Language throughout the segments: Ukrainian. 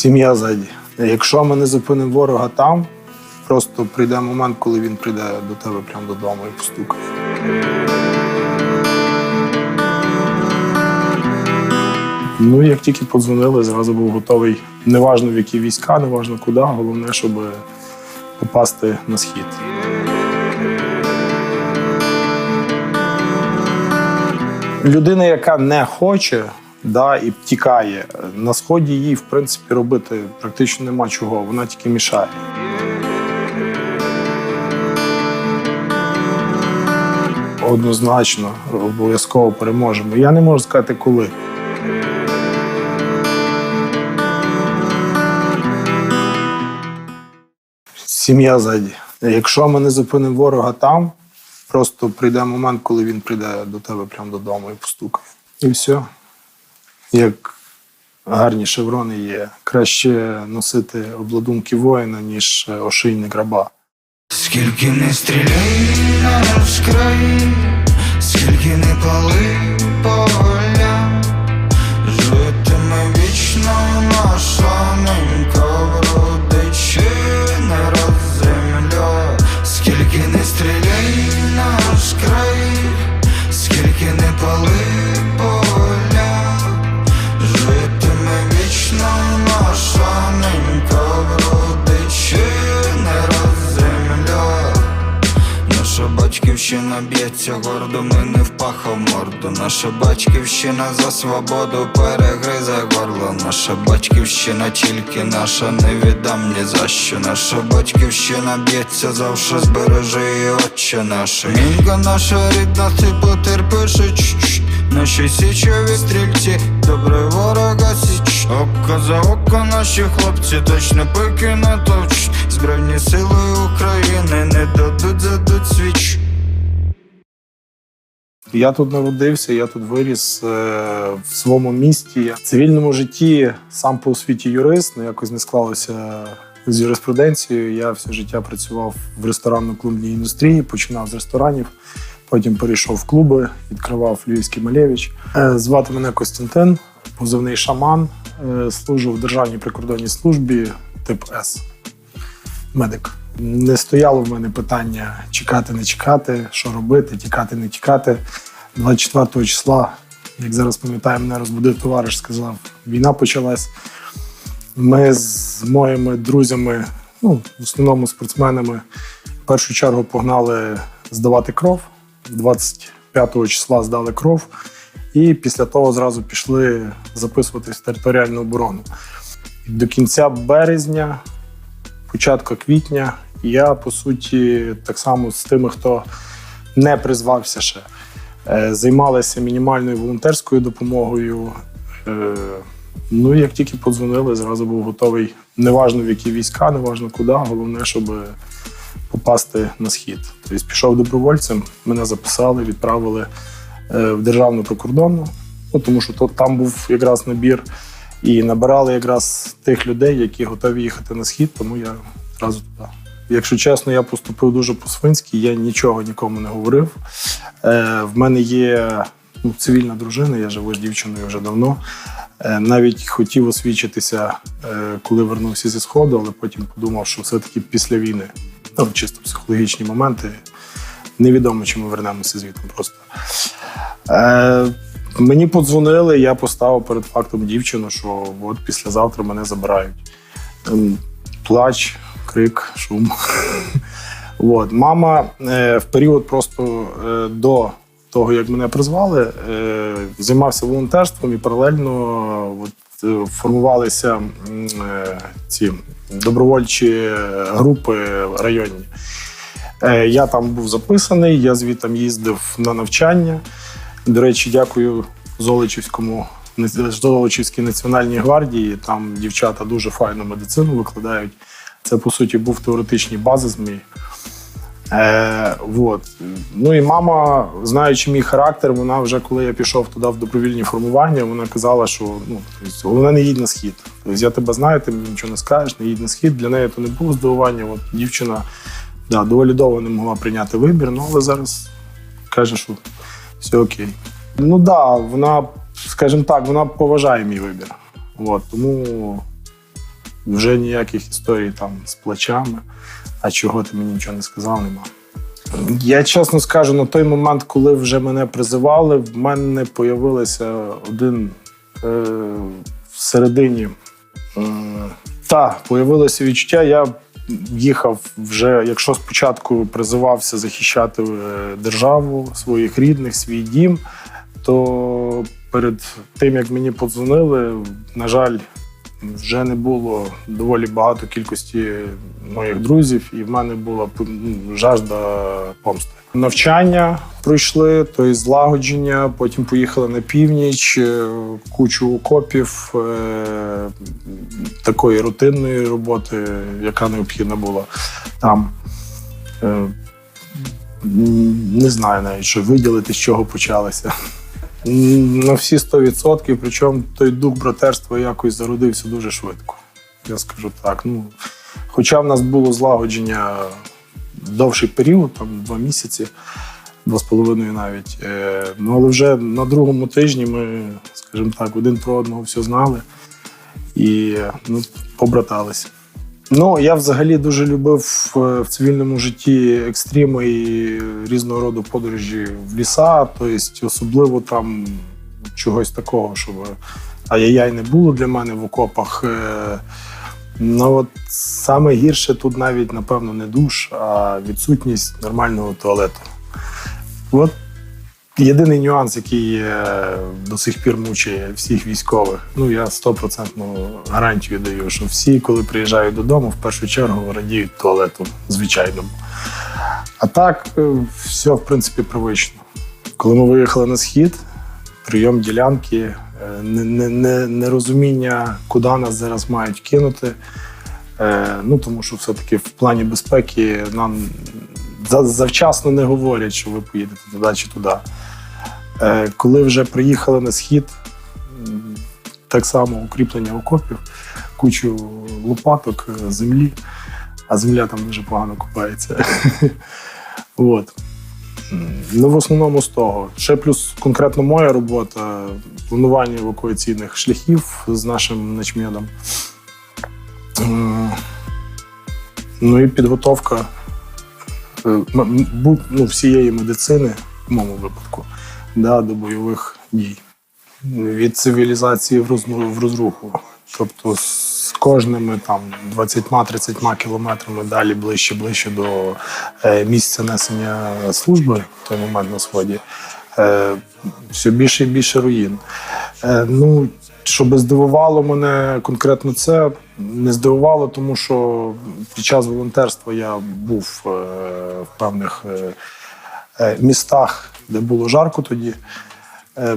Сім'я ззаді. Якщо ми не зупинимо ворога там, просто прийде момент, коли він прийде до тебе прямо додому і постукає. Ну, як тільки подзвонили, зразу був готовий. Неважно в які війська, неважно куди, головне, щоб попасти на схід. Людина, яка не хоче да, і тікає, на сході їй, в принципі, робити практично нема чого, вона тільки мішає. Однозначно, обов'язково переможемо. Я не можу сказати, коли. Сім'я ззаді. Якщо ми не зупинимо ворога там, просто прийде момент, коли він прийде до тебе прямо додому і постукає. І все. Як гарні шеврони є. Краще носити обладунки воїна, ніж е, ошийник раба. Скільки не стріляй на наш край, б'ється гордо, ми не впахав морду. Наша батьківщина за свободу перегризе горло. Наша батьківщина тільки наша, не віддам ні за що. Наша батьківщина б'ється завше, збережи її, отче наше. Мінка наша рідна, ти потерпиш. Наші січові стрільці, добре ворога січ. Око за око наші хлопці точно покинуть товч. Збройні сили України не дадуть Я тут народився, я тут виріс е, в своєму місті. В цивільному житті сам по освіті юрист, ну якось не склалося з юриспруденцією. Я все життя працював в ресторанно-клубній індустрії, починав з ресторанів, потім перейшов в клуби, відкривав Львівський Малєвич. Е, звати мене Костянтин, позивний шаман. Е, служу в Державній прикордонній службі тип С. Медик. Не стояло в мене питання чекати, не чекати, що робити, тікати, не тікати. 24 числа, як зараз пам'ятаю, мене розбудив товариш, сказав, війна почалась. Ми з моїми друзями, ну, в основному спортсменами, в першу чергу погнали здавати кров. 25 числа здали кров, і після того зразу пішли записуватись в територіальну оборону. До кінця березня початку квітня я по суті так само з тими, хто не призвався ще, е, займалися мінімальною волонтерською допомогою. Е, Ну, як тільки подзвонили, зразу був готовий. Неважно в які війська, неважно куди, головне, щоб попасти на схід. Тобто пішов добровольцем, мене записали, відправили е, в державну прикордонну, ну, тому що то, там був якраз набір. І набирали якраз тих людей, які готові їхати на схід, тому я одразу туди. Якщо чесно, я поступив дуже по-свинськи, я нічого нікому не говорив. Е, в мене є ну, цивільна дружина, я живу з дівчиною вже давно. Е, навіть хотів освідчитися, е, коли вернувся зі сходу, але потім подумав, що все-таки після війни, ну, чисто психологічні моменти. Невідомо, чи ми вернемося звідти просто. Е, Мені подзвонили, я поставив перед фактом дівчину, що от післязавтра мене забирають. Ем, Плач, крик, шум. От. Мама е, в період просто е, до того, як мене призвали, е, займався волонтерством і паралельно от, е, формувалися е, ці добровольчі групи районні. Е, Я там був записаний, я звідти їздив на навчання. До речі, дякую Золочівському Золочівській національній гвардії. Там дівчата дуже файну медицину викладають. Це по суті був теоретичний базис мій. Е, вот. Ну і мама, знаючи мій характер, вона вже коли я пішов туди в добровільні формування, вона казала, що ну, тобто, головне не їдь на схід. Тобто, я тебе знаю, ти мені нічого не скажеш, не їдь на схід. Для неї то не було здивування. От дівчина да, доволі довго не могла прийняти вибір, ну але зараз каже, що все окей. Ну так, да, вона, скажімо так, вона поважає мій вибір. От, тому Вже ніяких історій там з плачами, а чого ти мені нічого не сказав, нема. Я чесно скажу, на той момент, коли вже мене призивали, в мене появилося один е, всередині. м, Та, появилося відчуття. Я їхав вже, якщо спочатку призивався захищати е, державу, своїх рідних, свій дім, то перед тим, як мені подзвонили, на жаль, вже не було доволі багато кількості моїх друзів, і в мене була ну, жажда помсти. Навчання пройшли, то є злагодження. Потім поїхали на північ, е, кучу окопів, е, такої рутинної роботи, яка необхідна була там. Е, Не знаю навіть, що виділити, з чого почалося. На всі 100%, причому той дух братерства якось зародився дуже швидко. Я скажу так. Ну, хоча в нас було злагодження довший період, там два місяці, два з половиною навіть. Е, ну, але вже на другому тижні ми, скажімо так, один про одного все знали і ну, побраталися. Ну, я взагалі дуже любив е, в цивільному житті екстріми і різного роду подорожі в ліса, тобто особливо там чогось такого, щоб ай-яй не було для мене в окопах. Е, Ну от саме гірше тут навіть, напевно, не душ, а відсутність нормального туалету. От єдиний нюанс, який е, до сих пір мучає всіх військових. Ну я стопроцентну гарантію даю, що всі, коли приїжджають додому, в першу чергу радіють туалету звичайному. А так, е, все в принципі привично. Коли ми виїхали на схід, прийом ділянки, е, не- не- не- нерозуміння, куди нас зараз мають кинути. Ну, тому що все-таки в плані безпеки нам за- завчасно не говорять, що ви поїдете туди чи туди. Е, Коли вже приїхали на схід, так само укріплення окопів, кучу лопаток, е, землі, а земля там дуже погано купається. От. Ну, в основному з того. Ще плюс конкретно моя робота планування евакуаційних шляхів з нашим начмедом. Ну і підготовка е, ну, всієї медицини, в моєму випадку, да, до бойових дій. Від цивілізації в, розруху. Тобто з кожними там 20-30 кілометрами далі ближче, ближче до е, місця несення служби в той момент на сході, е, все більше і більше руїн. Е, ну, щоб здивувало мене конкретно це, не здивувало, тому що під час волонтерства я був в певних містах, де було жарко тоді. Е,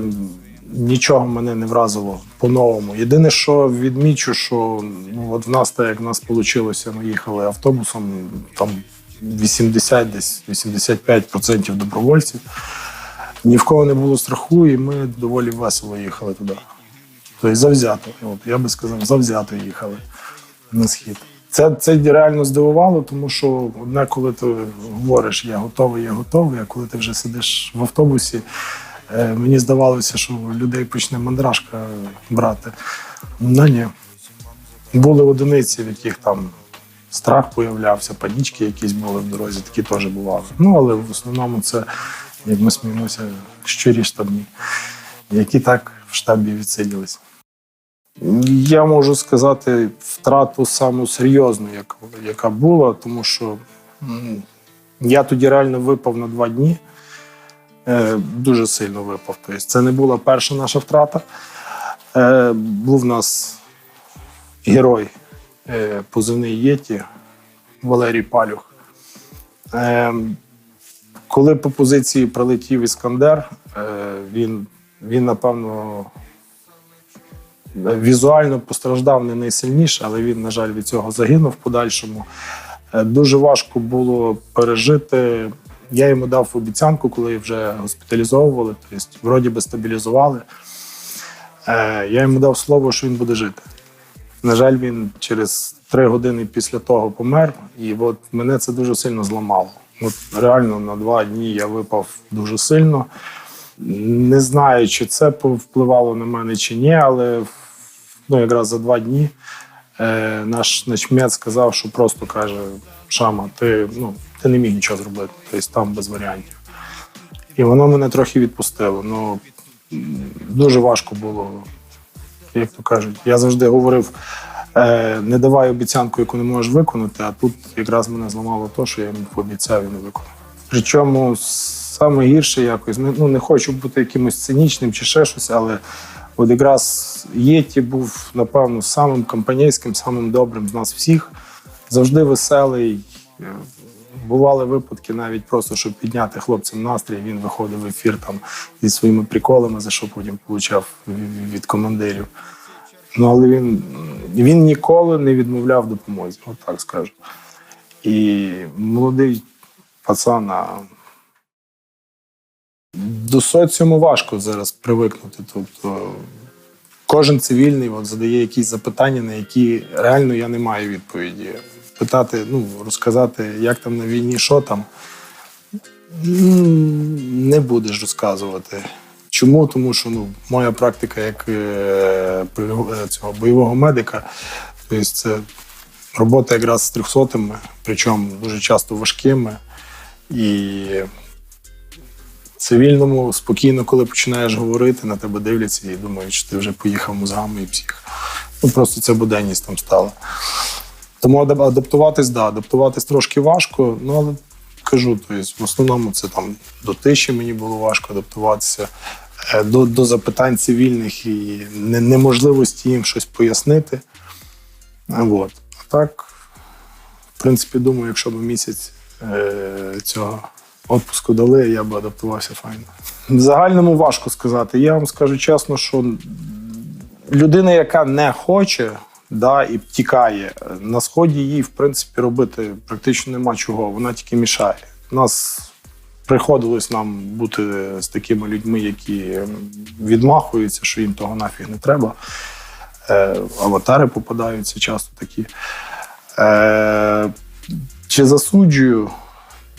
нічого мене не вразило по-новому. Єдине, що відмічу, що ну, от в нас, так як в нас вийшло, ми їхали автобусом, там 80, десь 85% добровольців. Ні в кого не було страху, і ми доволі весело їхали туди. Тобто завзято. От, я би сказав, завзято їхали на схід. Це, це реально здивувало, тому що одне, коли ти говориш, я готовий, я готовий, а коли ти вже сидиш в автобусі, е, мені здавалося, що людей почне мандражка брати. Ну ні. Були одиниці, в яких там страх появлявся, панічки якісь були в дорозі, такі теж бували. Ну, але в основному це, як ми сміємося, щирі штабні, які так в штабі відсиділися. Я можу сказати втрату саму серйозну, яка, була, тому що я тоді реально випав на два дні. Е, дуже сильно випав. Тобто це не була перша наша втрата. Е, був у нас герой е, позивний Єті Валерій Палюх. Коли по позиції прилетів Іскандер, він, він напевно візуально постраждав не найсильніше, але він, на жаль, від цього загинув в подальшому. Е, Дуже важко було пережити. Я йому дав обіцянку, коли вже госпіталізовували, тобто вроді би стабілізували. Е, Я йому дав слово, що він буде жити. На жаль, він через три години після того помер, і от мене це дуже сильно зламало. От реально на два дні я випав дуже сильно. Не знаю, чи це повпливало на мене чи ні, але ну, якраз за два дні е, наш начмет сказав, що просто каже: Шама, ти, ну, ти не міг нічого зробити, тобто там без варіантів. І воно мене трохи відпустило. Ну, дуже важко було, як то кажуть. Я завжди говорив: е, не давай обіцянку, яку не можеш виконати, а тут якраз мене зламало те, що я йому пообіцяв і не виконав. Причому саме гірше якось, ну не хочу бути якимось цинічним чи ще щось, але от якраз Єті був, напевно, самим компанійським, самим добрим з нас всіх. Завжди веселий. Е, Бували випадки навіть просто, щоб підняти хлопцям настрій. Він виходив в ефір там зі своїми приколами, за що потім получав від- командирів. Ну, але він, він ніколи не відмовляв допомозі, от так скажу. І молодий пацан, до соціуму важко зараз привикнути. Тобто кожен цивільний от, задає якісь запитання, на які реально я не маю відповіді. Питати, ну, розказати, як там на війні, що там, не будеш розказувати. Чому? Тому що ну, моя практика як е, е, цього бойового медика, тобто це робота якраз з трьохсотими, причому дуже часто важкими. І цивільному спокійно, коли починаєш говорити, на тебе дивляться і думають, що ти вже поїхав мозгами і псих. Ну просто ця буденність там стала. Тому адаптуватись, да, адаптуватись трошки важко, ну але кажу, то есть, в основному це там до тиші мені було важко адаптуватися, е, до, до запитань цивільних і неможливості їм щось пояснити. А А так, в принципі, думаю, якщо б місяць е, цього відпуску дали, я б адаптувався файно. В загальному важко сказати. Я вам скажу чесно, що людина, яка не хоче да, і тікає, на сході їй, в принципі, робити практично нема чого, вона тільки мішає. Нас приходилось нам бути з такими людьми, які відмахуються, що їм того нафіг не треба. Е, аватари попадаються часто такі. Е, чи засуджую?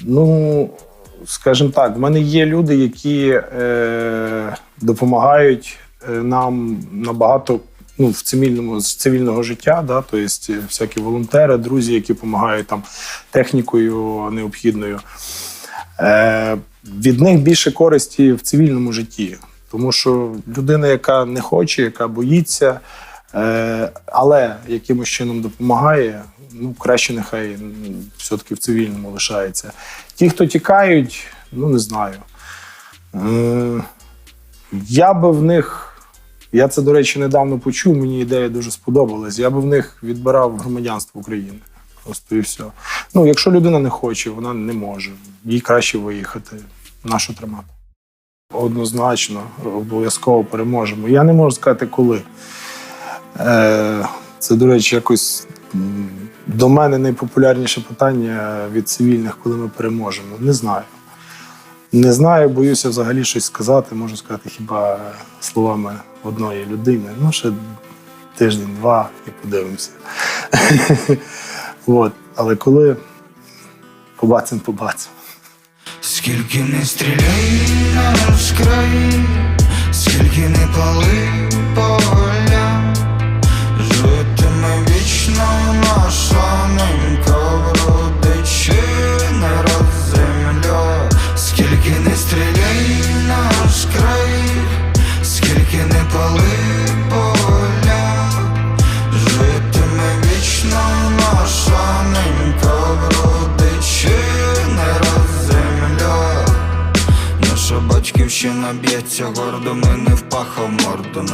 Ну, скажімо так, в мене є люди, які е, допомагають е, нам набагато ну, в цивільному з цивільного життя, да, тобто всякі волонтери, друзі, які допомагають там технікою необхідною. Е, від них більше користі в цивільному житті. Тому що людина, яка не хоче, яка боїться, е, але якимось чином допомагає, ну краще нехай все-таки в цивільному лишається. Ті, хто тікають, ну не знаю. Я би в них. Я це, до речі, недавно почув, мені ідея дуже сподобалась. Я би в них відбирав громадянство України. Просто і все. Ну, якщо людина не хоче, вона не може. Їй краще виїхати. Нащо тримати? Однозначно, обов'язково переможемо. Я не можу сказати, коли. Е, це, до речі, якось до мене найпопулярніше питання від цивільних, коли ми переможемо. Не знаю. Не знаю, боюся взагалі щось сказати. Можу сказати хіба словами одної людини. Ну, ще тиждень-два і подивимося. От. Але коли побачимо, побачимо. Скільки не стріляй на край, скільки не пали поля,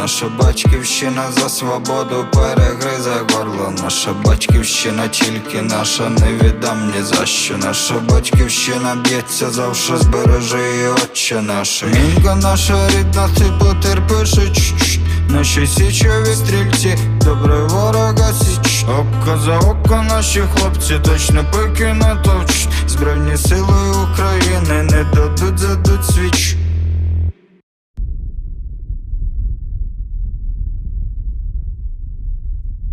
Наша батьківщина за свободу перегризе горло. Наша батьківщина тільки наша, не віддам ні за що. Наша батьківщина б'ється завше, збережи її, отче наша. Мінка наша рідна, ти потерпиш. Наші січові стрільці, добре ворога січ. Око за око наші хлопці точно пики натовчуть. Збройні сили України не дадуть задуть свіч.